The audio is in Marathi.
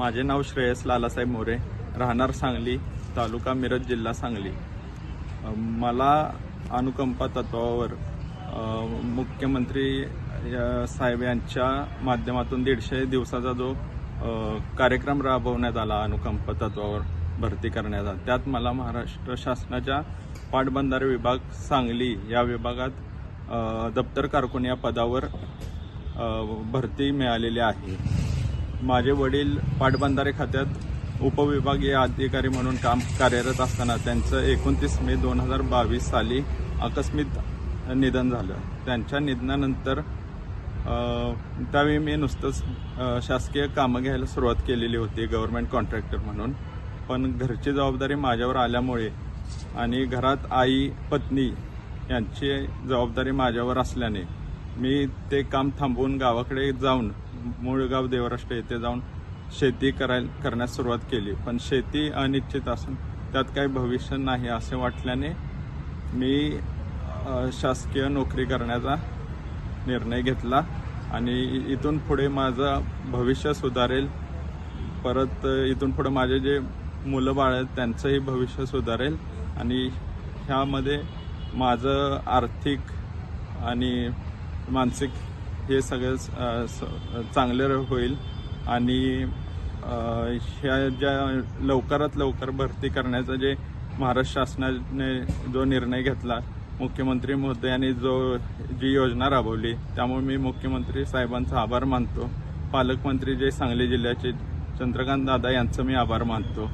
माझे नाव श्रेयस लालासाहेब मोरे राहणार सांगली तालुका मिरज जिल्हा सांगली. मला अनुकंपा तत्वावर मुख्यमंत्री साहेब यांच्या माध्यमातून दीडशे दिवसाचा जो कार्यक्रम राबवण्यात आला अनुकंपा तत्वावर भरती करण्याचा. त्यात मला महाराष्ट्र शासनाच्या पाटबंधारे विभाग सांगली या विभागात दप्तर कारकुन या पदावर भरती मिळालेली आहे. माझे वडील पाटबंधारे खात्यात उपविभागीय अधिकारी म्हणून काम कार्यरत असताना त्यांचं एकोणतीस मे दोन हजार बावीस साली आकस्मित निधन झालं. त्यांच्या निधनानंतर त्यावेळी मी नुसतंच शासकीय कामं घ्यायला सुरुवात केलेली होती गव्हर्नमेंट कॉन्ट्रॅक्टर म्हणून. पण घरची जबाबदारी माझ्यावर आल्यामुळे आणि घरात आई पत्नी यांची जबाबदारी माझ्यावर असल्याने मी ते काम थांबवून गावाकडे जाऊन मूळगाव देवराष्ट्र येथे जाऊन शेती कराय करण्यास सुरुवात केली. पण शेती अनिश्चित असून त्यात काही भविष्य नाही असे वाटल्याने मी शासकीय नोकरी करण्याचा निर्णय घेतला आणि इथून पुढे माझं भविष्य सुधारेल. परत इथून पुढे माझे जे मुलं बाळ आहेत त्यांचंही भविष्य सुधारेल आणि ह्यामध्ये माझं आर्थिक आणि मानसिक हे सगळं चांगलं होईल. आणि ह्या ज्या लवकरात लवकर भरती करण्याचा जे महाराष्ट्र शासनाने जो निर्णय घेतला मुख्यमंत्री महोदयांनी जो जी योजना राबवली त्यामुळे मी मुख्यमंत्री साहेबांचा आभार मानतो. पालकमंत्री जे सांगली जिल्ह्याचे चंद्रकांत दादा यांचं मी आभार मानतो.